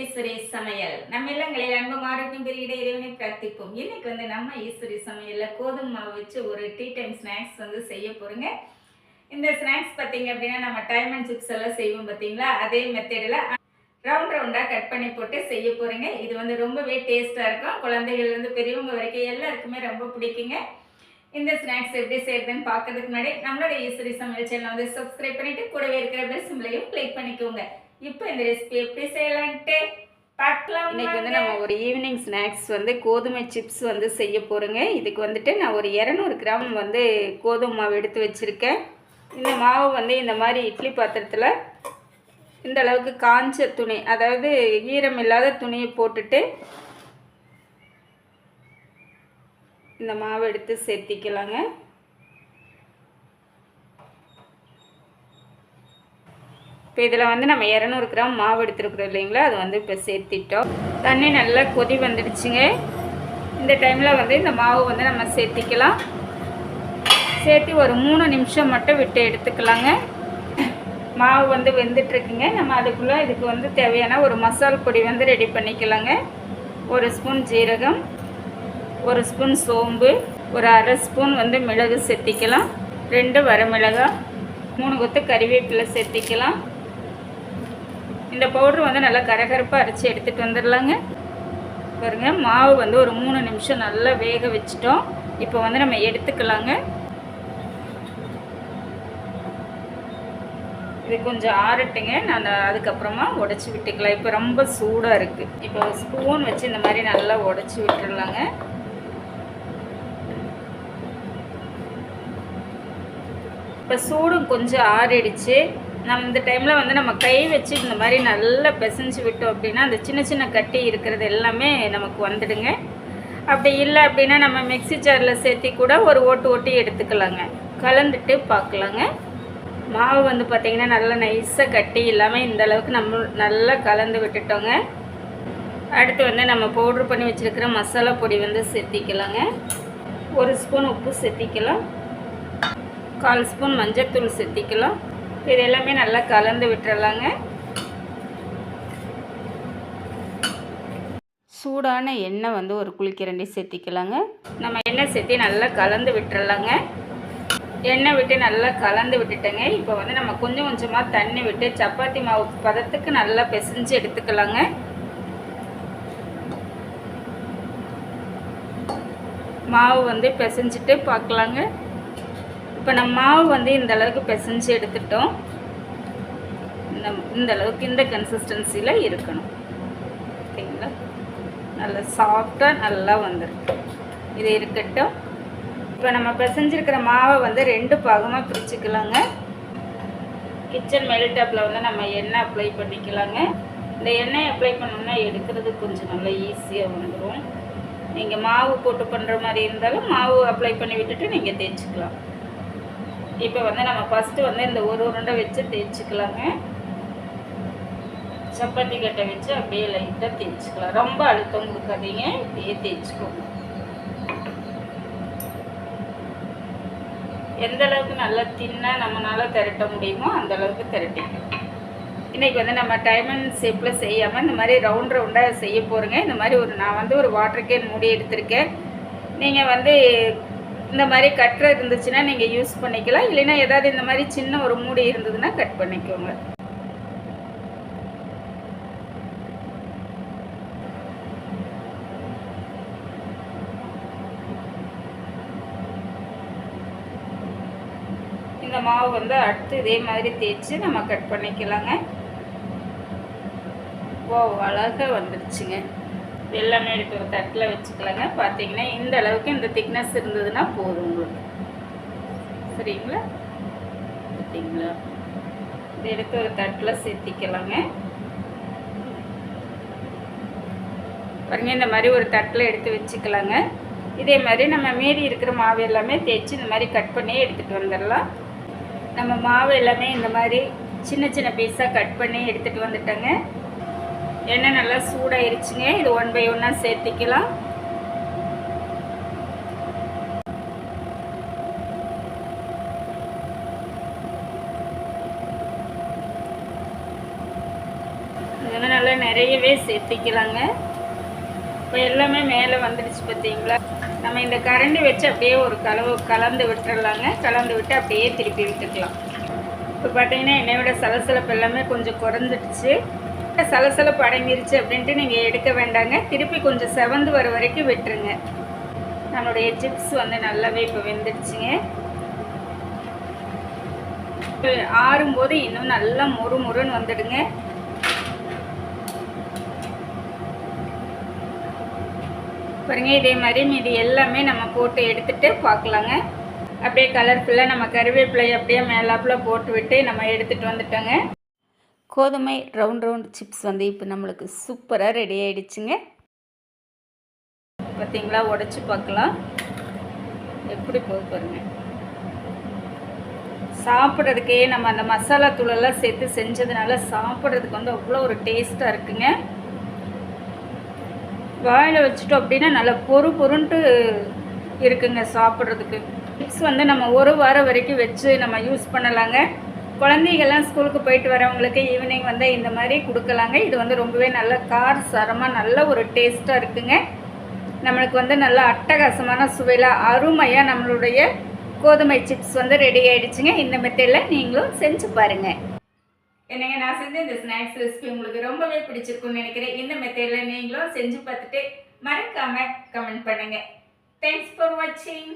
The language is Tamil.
ஈஸ்வரி சமையல். நம்ம இல்லங்களில் அன்பும் ஆரோக்கியம் பெருகிட இறைவனை பிரார்த்திப்போம் இன்னைக்கு வந்து நம்ம ஈஸ்வரி சமையலில் கோதுமை மாவு வச்சு ஒரு டீ டைம் ஸ்நாக்ஸ் வந்து செய்ய போறோங்க. இந்த ஸ்நாக்ஸ் பார்த்தீங்க அப்படின்னா நம்ம டைம் அண்ட் சிப்ஸ் எல்லாம் செய்வோம் பார்த்தீங்களா அதே மெத்தடில் ரவுண்ட் ரவுண்டாக கட் பண்ணி போட்டு செய்ய போறீங்க. இது வந்து ரொம்பவே டேஸ்ட்டாக இருக்கும். குழந்தைகள்லேருந்து பெரியவங்க வரைக்கும் எல்லாருக்குமே ரொம்ப பிடிக்குங்க. இந்த ஸ்நாக்ஸ் எப்படி செய்யறதுன்னு பார்க்கறதுக்கு முன்னாடி நம்மளோட ஈஸ்வரி சமையல் சேனல் வந்து சப்ஸ்கிரைப் பண்ணிட்டு கூடவே இருக்கிற பெல் சிம்லையும் கிளிக் பண்ணிக்கோங்க. இப்போ இந்த ரெசிபி எப்படி செய்யலான்ட்டு பார்க்கலாம் இன்னைக்கு வந்து நம்ம ஒரு ஈவினிங் ஸ்நாக்ஸ் வந்து கோதுமை சிப்ஸ் வந்து செய்ய போகிறோங்க இதுக்கு வந்துட்டு நான் ஒரு இரநூறு கிராம் வந்து கோதுமை மாவு எடுத்து வச்சுருக்கேன். இந்த மாவு வந்து இந்த மாதிரி இட்லி பாத்திரத்தில் இந்த அளவுக்கு காஞ்ச துணி அதாவது ஈரம் இல்லாத துணியை போட்டுட்டு இந்த மாவை எடுத்து சேர்த்திக்கலாங்க. இப்போ இதில் வந்து நம்ம இரநூறு கிராம் மாவு எடுத்துருக்குறோம் இல்லைங்களா? அது வந்து இப்போ சேர்த்திட்டோம். தண்ணி நல்லா கொதி வந்துடுச்சுங்க. இந்த டைமில் வந்து இந்த மாவு வந்து நம்ம சேர்த்திக்கலாம். சேர்த்து ஒரு மூணு நிமிஷம் மட்டும் விட்டு எடுத்துக்கலாங்க. மாவு வந்து வெந்துட்டுருக்குங்க. நம்ம அதுக்குள்ளே இதுக்கு வந்து தேவையான ஒரு மசால் பொடி வந்து ரெடி பண்ணிக்கலாங்க. ஒரு ஸ்பூன் ஜீரகம் ஒரு ஸ்பூன் சோம்பு ஒரு அரை ஸ்பூன் வந்து மிளகு சேர்த்திக்கலாம். ரெண்டு வரமிளகாய் மூணு கொத்து கறிவேப்பிலை சேர்த்திக்கலாம். இந்த பவுட்ரு வந்து நல்லா கரகரப்பாக அரைச்சி எடுத்துகிட்டு வந்துடலாங்க. பாருங்க மாவு வந்து ஒரு மூணு நிமிஷம் நல்லா வேக வச்சிட்டோம். இப்போ வந்து நம்ம எடுத்துக்கலாங்க. இது கொஞ்சம் ஆறட்டுங்க. நான் அதுக்கப்புறமா உடச்சி விட்டுக்கலாம். இப்போ ரொம்ப சூடாக இருக்குது இப்போ ஸ்பூன் வச்சு இந்த மாதிரி நல்லா உடச்சி விட்டுடலாங்க இப்போ சூடும் கொஞ்சம் ஆறிடுச்சு. நம்ம இந்த டைமில் வந்து நம்ம கை வச்சு இந்த மாதிரி நல்லா பிசைஞ்சு விட்டோம் அப்படின்னா அந்த சின்ன சின்ன கட்டி இருக்கிறது எல்லாமே நமக்கு வந்துடுங்க. அப்படி இல்லை அப்படின்னா நம்ம மிக்சி ஜாரில் சேர்த்தி கூட ஒரு ஓட்டு ஓட்டி எடுத்துக்கலாங்க. கலந்துட்டு பார்க்கலாங்க. மாவு வந்து பார்த்திங்கன்னா நல்லா நைஸாக கட்டி இல்லாமல் இந்த அளவுக்கு நம்ம நல்லா கலந்து விட்டுட்டோங்க. அடுத்து வந்து நம்ம பவுட்ரு பண்ணி வச்சுருக்கிற மசாலா பொடி வந்து சேர்த்திக்கலாங்க. ஒரு ஸ்பூன் உப்பு சேர்த்திக்கலாம். கால் ஸ்பூன் மஞ்சத்தூள் சேர்த்திக்கலாம். இது எல்லாமே நல்லா கலந்து விட்டுறலாங்க. சூடான எண்ணெய் வந்து ஒரு குளிக்கிறண்டி சேர்த்திக்கலாங்க. நம்ம எண்ணெய் சேர்த்தி நல்லா கலந்து விட்டுறலாங்க. எண்ணெய் விட்டு நல்லா கலந்து விட்டுட்டேங்க. இப்போ வந்து நம்ம கொஞ்சம் கொஞ்சமாக தண்ணி விட்டு சப்பாத்தி மாவு பதத்துக்கு நல்லா பிசைஞ்சு எடுத்துக்கலாங்க. மாவு வந்து பிசைஞ்சிட்டு பார்க்கலாங்க. இப்போ நம்ம மாவு வந்து இந்த அளவுக்கு பிசைஞ்சு எடுத்துட்டோம் இந்த இந்த அளவுக்கு இந்த கன்சிஸ்டன்சியில் இருக்கணும். ஓகேங்களா? நல்லா சாஃப்டாக நல்லா வந்துருக்கு. இது இருக்கட்டும். இப்போ நம்ம பிசைஞ்சிருக்கிற மாவை வந்து ரெண்டு பாகமாக பிரிச்சுக்கலாங்க. கிச்சன் மெல்டாப்பில் வந்து நம்ம எண்ணெய் அப்ளை பண்ணிக்கலாங்க. இந்த எண்ணெய் அப்ளை பண்ணோம்னா எடுக்கிறது கொஞ்சம் நல்லா ஈஸியாக வந்துடும் நீங்கள் மாவு போட்டு பண்ணுற மாதிரி இருந்தாலும் மாவு அப்ளை பண்ணி விட்டுட்டு நீங்கள் தேய்ச்சிக்கலாம். இப்போ வந்து நம்ம ஃபஸ்ட்டு வந்து இந்த ஒரு உருண்டை வச்சு தேய்ச்சிக்கலாங்க. சப்பாத்தி கட்டை வச்சு அப்படியே லைட்டாக தேய்ச்சிக்கலாம். ரொம்ப அழுத்தம் கொடுக்காதீங்க இப்படியே தேய்ச்சிக்கோங்க. எந்த அளவுக்கு நல்லா தின்னாக நம்மளால் திரட்ட முடியுமோ அந்த அளவுக்கு திரட்டிக்கணும் இன்றைக்கி வந்து நம்ம டைமண்ட் ஷேப்பில் செய்யாமல் இந்த மாதிரி ரவுண்ட் ரவுண்டாக செய்ய போகிறோங்க இந்த மாதிரி ஒரு நான் வந்து ஒரு வாட்டர் கேன் மூடி எடுத்திருக்கேன். நீங்கள் வந்து இந்த மாதிரி கட்டுற இருந்துச்சுன்னா நீங்கள் யூஸ் பண்ணிக்கலாம். இல்லைன்னா ஏதாவது இந்த மாதிரி சின்ன ஒரு மூடி இருந்ததுன்னா கட் பண்ணிக்கோங்க. இந்த மாவு வந்து அடுத்து இதே மாதிரி தேய்ச்சி நம்ம கட் பண்ணிக்கலாங்க. ஓ அழகாக வந்துடுச்சுங்க எல்லாமே எடுத்து ஒரு தட்டில் வச்சுக்கலாங்க. பார்த்தீங்கன்னா இந்த அளவுக்கு இந்த திக்னஸ் இருந்ததுன்னா போதும் உங்களுக்கு. சரிங்களா? பார்த்தீங்களா? இதை எடுத்து ஒரு தட்டில் சேர்த்திக்கலாங்க. பாருங்க இந்த மாதிரி ஒரு தட்டில் எடுத்து வச்சுக்கலாங்க. இதே மாதிரி நம்ம மீறி இருக்கிற மாவு எல்லாமே தேய்ச்சி இந்த மாதிரி கட் பண்ணி எடுத்துகிட்டு வந்துடலாம். நம்ம மாவு எல்லாமே இந்த மாதிரி சின்ன சின்ன பீஸாக கட் பண்ணி எடுத்துகிட்டு வந்துட்டோங்க. எண்ணெய் நல்லா சூடாயிருச்சுங்க. இது ஒன் பை ஒன்னாக சேர்த்திக்கலாம். இது வந்து நல்லா நிறையவே சேர்த்திக்கலாங்க. இப்போ எல்லாமே மேலே வந்துடுச்சு பார்த்தீங்களா நம்ம இந்த கரண்டி வச்சு அப்படியே ஒரு கலவு கலந்து விட்டுறலாங்க. கலந்து விட்டு அப்படியே திருப்பி விட்டுக்கலாம். இப்போ பார்த்தீங்கன்னா என்னை விட சலசலப்பு எல்லாமே கொஞ்சம் குறைஞ்சிடுச்சு. சலசலப்பு அடங்கிருச்சு அப்படின்ட்டு நீங்கள் எடுக்க வேண்டாங்க. திருப்பி கொஞ்சம் செவந்து வர வரைக்கும் விட்டுருங்க. நம்மளுடைய சிப்ஸ் வந்து நல்லாவே இப்போ வெந்துடுச்சுங்க. ஆறும்போது இன்னும் நல்லா மொறு மொறுன்னு வந்துடுங்க. பாருங்க இதே மாதிரி மீதி எல்லாமே நம்ம போட்டு எடுத்துகிட்டு பார்க்கலாங்க அப்படியே கலர்ஃபுல்லாக நம்ம கருவேப்பிலை அப்படியே மேலாப்பில் போட்டு விட்டு நம்ம எடுத்துகிட்டு வந்துட்டோங்க. கோதுமை ரவுண்ட் ரவுண்ட் சிப்ஸ் வந்து இப்போ நம்மளுக்கு சூப்பராக ரெடி ஆகிடுச்சுங்க பார்த்தீங்களா உடச்சி பார்க்கலாம். எப்படி போது பாருங்க. சாப்பிட்றதுக்கே நம்ம அந்த மசாலா தூளெல்லாம் சேர்த்து செஞ்சதுனால சாப்பிட்றதுக்கு வந்து அவ்வளோ ஒரு டேஸ்ட்டாக இருக்குங்க. வாயில் வச்சுட்டோம் அப்படின்னா நல்லா பொறு பொருன்ட்டு இருக்குங்க சாப்பிட்றதுக்கு. சிப்ஸ் வந்து நம்ம ஒரு வாரம் வரைக்கும் வச்சு நம்ம யூஸ் பண்ணலாங்க. குழந்தைகள்லாம் ஸ்கூலுக்கு போயிட்டு வரவங்களுக்கு ஈவினிங் வந்து இந்த மாதிரி கொடுக்கலாங்க. இது வந்து ரொம்பவே நல்ல கார் சரமாக நல்ல ஒரு டேஸ்ட்டாக இருக்குங்க. நம்மளுக்கு வந்து நல்ல அட்டகாசமான சுவையில் அருமையாக நம்மளுடைய கோதுமை சிப்ஸ் வந்து ரெடி ஆகிடுச்சுங்க இந்த மெத்தடில் நீங்களும் செஞ்சு பாருங்கள் என்னங்க நான் செஞ்ச இந்த ஸ்நாக்ஸ் ரெசிபி உங்களுக்கு ரொம்பவே பிடிச்சிருக்கும்னு நினைக்கிறேன். இந்த மெத்தடில் நீங்களும் செஞ்சு பார்த்துட்டு மறக்காமல் கமெண்ட் பண்ணுங்கள் தேங்க்ஸ் ஃபார் வாட்சிங்